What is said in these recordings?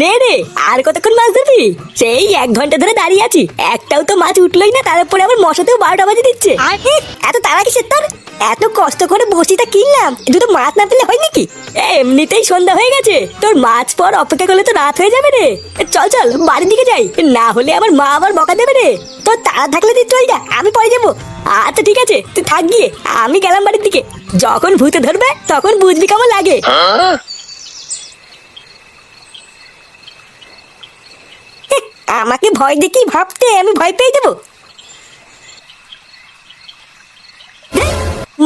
নে রে আর কতক্ষণ মাছ ধরবি? সেই এক ঘণ্টা ধরে দাঁড়িয়ে আছি। একটাও তো মাছ উঠলোই না তারপরে আবার মশাতেও বারোটা বাজে দিচ্ছে। এত তারা কিসের তোর? এত কষ্ট করে বসিটা কিনলাম দুটো মাছ না পেলে হয় নাকি? এমনিতেই সন্ধ্যা হয়ে গেছে তোর মাছ পর অপেক্ষা করলে তো রাত হয়ে যাবে রে। চল চল বাড়ির দিকে যাই না হলে আবার মা আবার বকা দেবে রে। তোর তাড়া থাকলে তুই চল যা আমি পরে যাব। আচ্ছা ঠিক আছে তুই থাক গিয়ে আমি গেলাম বাড়ির দিকে। যখন ভূতে ধরবে তখন বুঝবি কেমন লাগে। আমাকে ভয় দেখি ভাবতে আমি ভয় পেয়ে যাব।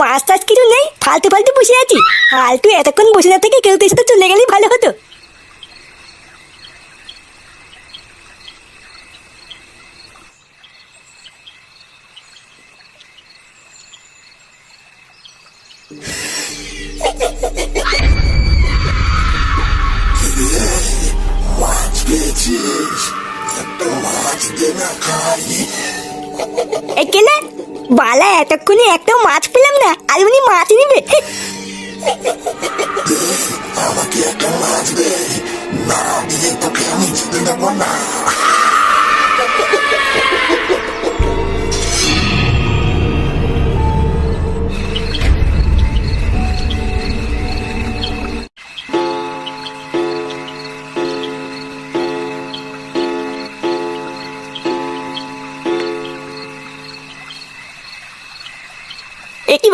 মাছ টাছ কিছু নেই, ফালতু ফালতু বসে আছি। ফালতু এতক্ষণ বসে না থেকে কেউ তো চলে গেলেই ভালো হতো। মাছ দে না খাই বালা, এতক্ষণে একটা মাছ পেলাম না, আর উনি মাছ নিবে। আমাকে একটা মাছ দে। না দিলে তোকে আমি যেতে দেবো না।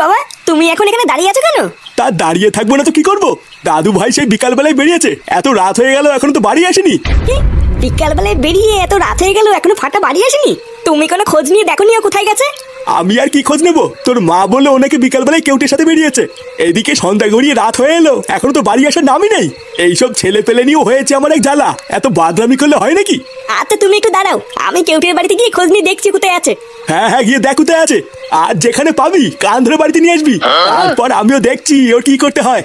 বাবা তুমি এখন এখানে দাঁড়িয়ে আছো কেন? তা দাঁড়িয়ে থাকব না তো কি করব? দাদু ভাই সেই বিকালবেলায় বেরিয়েছে। এত রাত হয়ে গেল এখনও তো বাড়ি আসেনি। বিকালবেলায় বেরিয়ে এত রাত হয়ে গেল এখনও ফাটা বাড়ি আসেনি? তুমি কোনো খোঁজ নিয়ে দেখো ও কোথায় গেছে? আমি আর কি খোঁজ নেব? তোর মা বলল ওনাকে বিকালবেলায় কেউটের সাথে বেরিয়েছে। এদিকে সন্ধ্যা গড়িয়ে রাত হয়ে এলো এখনও তো বাড়ি আসার নামই নেই। এইসব ছেলে পেলে নিয়েও হয়েছে আমার এক জ্বালা। এত বাদরামি করলে হয় নাকি? আচ্ছা তুমি একটু দাঁড়াও। আমি কেউটের বাড়িতে গিয়ে খোঁজ নিয়ে দেখছি কোথায় আছে। হ্যাঁ হ্যাঁ গিয়ে দেখ কোথায় আছে। আর যেখানে পাবি কান ধরে বাড়িতে নিয়ে আসবি। তারপর আমিও দেখছি ওর কি করতে হয়।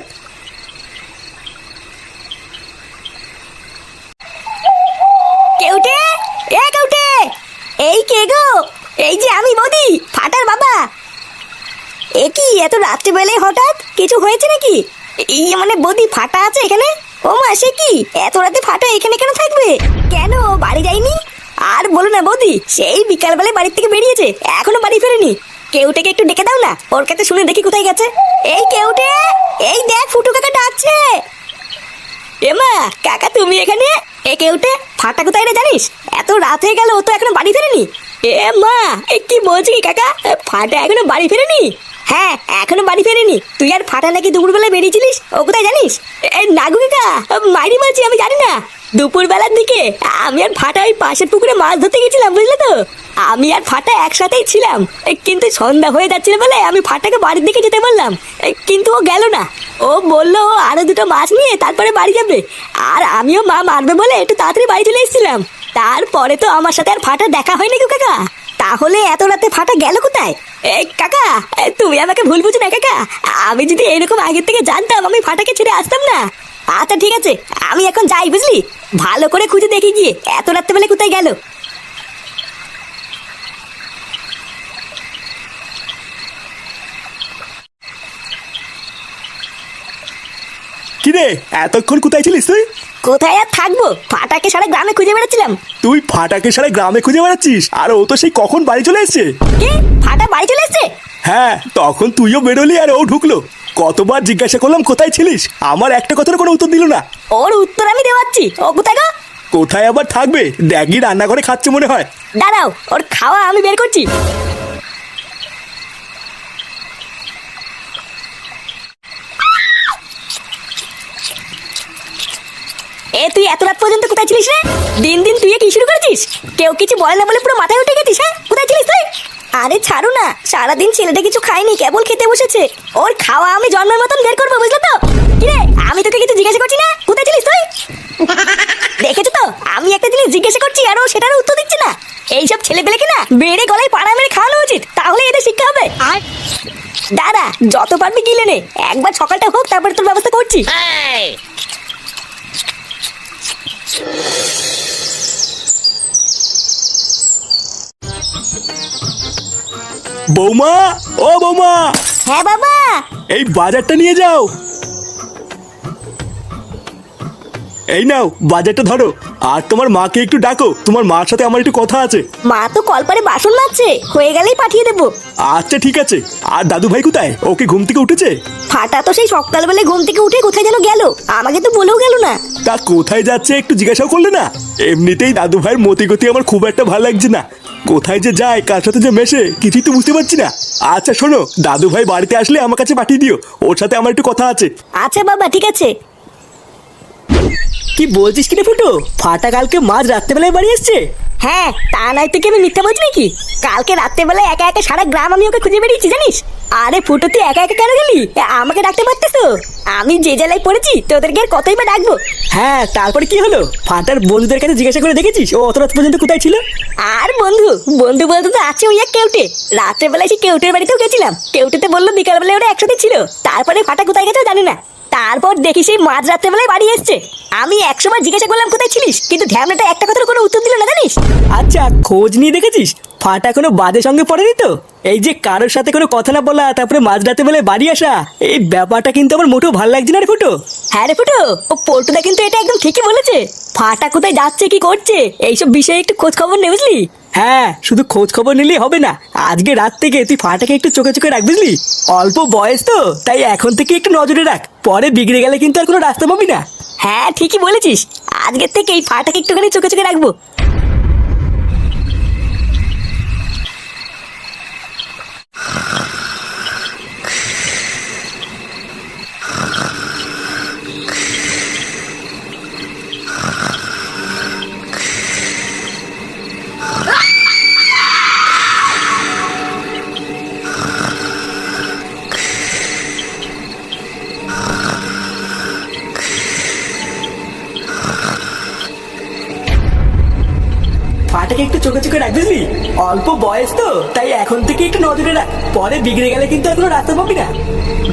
কেউটে? এ কেউটে? এই কে গো? এই যে আমি বদি ফাটার বাবা। এ কি এত রাত্রিবেলায় হঠাৎ কিছু হয়েছে নাকি? এই মানে বদি ফাটা আছে এখানে? ও মা সে কি? এত রাতে ফাটা এখানে কেন থাকবে? কেন বাড়ি যায়নি? আর বলো না বৌদি, সেই বিকালবেলায় বাড়ির থেকে বেরিয়েছে, এখনও বাড়ি ফেরেনি। কেউটাকে একটু ডেকে দাও না, ওর কাছে শুনে দেখি কোথায় গেছে। এই কেউটে, এই দেখ, ফুটু কাকা ডাকছে। এমা কাকা তুমি এখানে? এ কেউটে ফাটা কোথায় রে জানিস? এত রাত হয়ে গেল, ও তো এখনও বাড়ি ফেরেনি? এ মা, এ কি বলছি কি কাকা? ফাটা এখনও বাড়ি ফেরেনি? হ্যাঁ এখনও বাড়ি ফেরেনি। তুই আর ফাটা নাকি দুপুরবেলায় বেরিয়েছিলিস? ও কোথায় জানিস? এ নাগু কাকা, মাইরি মাছি আমি জানি না। দুপুরবেলার দিকে আমি আর ফাটা ওই পাশের পুকুরে মাছ ধরতে গেছিলাম, বুঝলে তো? আমি আর ফাটা একসাথেই ছিলাম। কিন্তু সন্ধ্যা হয়ে যাচ্ছিল বলে আমি ফাটাকে বাড়ির দিকে যেতে বললাম। কিন্তু ও গেল না। ও বলল, ও আরও দুটো মাছ নিয়ে তারপরে বাড়ি যাবে। আর আমিও মা মারবে বলে একটু তাড়াতাড়ি বাড়ি চলে এসেছিলাম। তারপরে তো আমার সাথে আর ফাটা দেখা হয়নি নাকি কাকা। তাহলে এত রাতে ফাটা গেল কোথায়? এই কাকা তুমি আমাকে ভুল বুঝো না কাকা। আমি যদি এরকম আগের থেকে জানতাম আমি ফাটাকে ছেড়ে আসতাম না। আচ্ছা ঠিক আছে, আমি এখন যাই, বুঝলি? ভালো করে খুঁজে দেখি গিয়ে, এত রাত্রেবেলা কোথায় গেল? কিরে, এতক্ষণ কোথায় ছিলিস তুই? কোথায় আর থাকব? ফাটাকে সারা গ্রামে খুঁজে বেড়াচ্ছিলাম। তুই ফাটাকে সারা গ্রামে খুঁজে বেড়াচ্ছিস? আর ও তো সেই কখন বাড়ি চলে এসছে? কি? ফাটা বাড়ি চলে এসছে? হ্যাঁ তখন তুইও বেরোলি আর ও ঢুকলো। কতবার জিজ্ঞাসা করলাম কোথায় ছিলিস? আমার একটা কথার কোনো উত্তর দিল না। ওর উত্তর আমি দেওয়াচ্ছি। ও কোথায় গো? কোথায় আবার থাকবে? ড্যাগি রান্না করে খাচ্ছে মনে হয়। দাঁড়াও ওর খাওয়া আমি বের করছি। এ তুই এত রাত পর্যন্ত কোথায় ছিলিস রে? দিন দিন তুই কি শুরু করেছিস? কেউ কিছু বলে না বলে পুরো মাথায় উঠে গেছিস হ্যাঁ? কোথায় ছিলিস তুই? আরে ছাড়ো না সারাদিন ছেলেটা কিছু খায়নি কেবল খেতে বসেছে। ওর খাওয়া আমি জন্মের মতন বের করব বুঝলো তো? কিরে আমি তোকে কিছু জিজ্ঞাসা করছি না? কোথায় ছিলিস তুই? দেখেছ তো? আমি একটা জিনিস জিজ্ঞাসা করছি আর ও সেটার উত্তর দিচ্ছে না। এইসব ছেলে পেলে না বেড়ে গলায় পাড়া মেরে খাওয়ানো উচিত তাহলে এদের শিক্ষা হবে। আর? দাদা যত পারবি গিলে নে। একবার সকালটা হোক তারপরে তোর ব্যবস্থা করছি। বৌমা ও বৌমা। হ্যাঁ বাবা। এই বাজারটা নিয়ে যাও। এই নাও বাজারটা ধরো। আর তোমার মাকে একটু ডাকো তোমার মার সাথে আমার একটু কথা আছে। মা তো কলপারে বাসন মাজছে হয়ে গেলেই পাঠিয়ে দেবো। আচ্ছা ঠিক আছে। আর দাদু ভাই কোথায় ওকে ঘুম থেকে উঠেছে? ফাটা তো সেই সকালবেলায় ঘুম থেকে উঠে কোথায় যেন গেল। আমাকে তো বলেও গেল না। তা কোথায় যাচ্ছে একটু জিজ্ঞাসাও করলে না? এমনিতেই দাদু ভাইয়ের মতি গতি আমার খুব একটা ভালো লাগছে না। কোথায় যে যায় কার সাথে যে মেশে কিছুই তো বুঝতে পারছি না। আচ্ছা শোনো দাদু ভাই বাড়িতে আসলে আমার কাছে পাঠিয়ে দিও। ওর সাথে আমার একটু কথা আছে। আচ্ছা বাবা ঠিক আছে। কি বলছিস কিরে ফুটো? ফাটা কালকে মাঝ রাত্রেবেলায় বাড়ি এসছে? হ্যাঁ তা নয় তুই কি আমি মিথ্যা বলছি নাকি? কালকে রাত্রেবেলায় একা একা সারা গ্রাম আমি ওকে খুঁজে বেরিয়েছি জানিস? আরে ফুটো তুই একা একা কেন গেলি? আমাকে ডাকতে পারতিস তো। আমি যে জেলায় পড়েছি তোদেরকে আর কতই বা ডাকবো। হ্যাঁ তারপরে কি হলো? ফাটার বন্ধুদের কাছে জিজ্ঞাসা করে দেখেছিস? ও অত রাত পর্যন্ত কোথায় ছিল? আর বন্ধু বন্ধু বলতে তো আছে ওই এক কেউটে। রাত্রেবেলায় সেই কেউটের বাড়িতেও গেছিলাম। কেউটেতে বলল বিকালবেলায় ওরা একসাথে ছিল। তারপরে ফাটা কোথায় গেছে জানি না। তারপর দেখি সেই মাঝ রাত্রেবেলায় বাড়ি এসছে। আমি একসময় জিজ্ঞাসা করলাম কোথায় ছিলিস? কিন্তু ধ্যামনাটা একটা কথার কোনো উত্তর দিল না জানিস? আচ্ছা খোঁজ নিয়ে দেখেছিস? ফাটা কোনো বাজে সঙ্গে পড়েনি তো? এই যে কারোর সাথে কোনো কথা না বলা তারপরে মাঝ রাতে বেলায় বাড়ি আসা এই ব্যাপারটা কিন্তু আমার মোটেও ভালো লাগছে না রে ফুটো। হ্যাঁ রে ফুটো ও পল্টুদা কিন্তু এটা একদম ঠিকই বলেছে। ফাটা কোথায় যাচ্ছে কি করছে এইসব বিষয়ে একটু খোঁজ খবর নে বুঝলি? হ্যাঁ শুধু খোঁজ খবর নিলেই হবে না আজকে রাত থেকে তুই ফাটাকে একটু চোখে চোখে রাখ বুঝলি? অল্প বয়স তো তাই এখন থেকে একটু নজরে রাখ পরে বিগড়ে গেলে কিন্তু আর কোনো রাস্তা পাবি না। হ্যাঁ ঠিকই বলেছিস আজকের থেকে এই ফাটাকে একটুখানি চোখে চোখে রাখব। চোখে চোখে রাখ, বুঝলি? অল্প বয়স তো, তাই এখন থেকে একটু নজরে রাখ। পরে বিগড়ে গেলে কিন্তু কোনো রাস্তা পাবি না।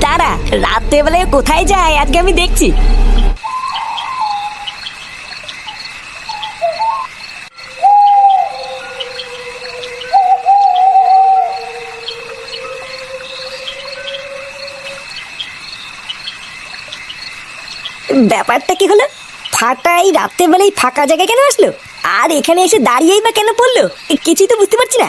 দাঁড়া রাত্রেবেলায় কোথায় যায়? আজকে আমি দেখছি। ব্যাপারটা কি হলো? ফাটা এই রাত্রেবেলায় ফাঁকা জায়গায় কেন আসলো? আর এখানে এসে দাঁড়িয়েই বা কেন পড়ল? কিছুই তো বুঝতে পারছি না।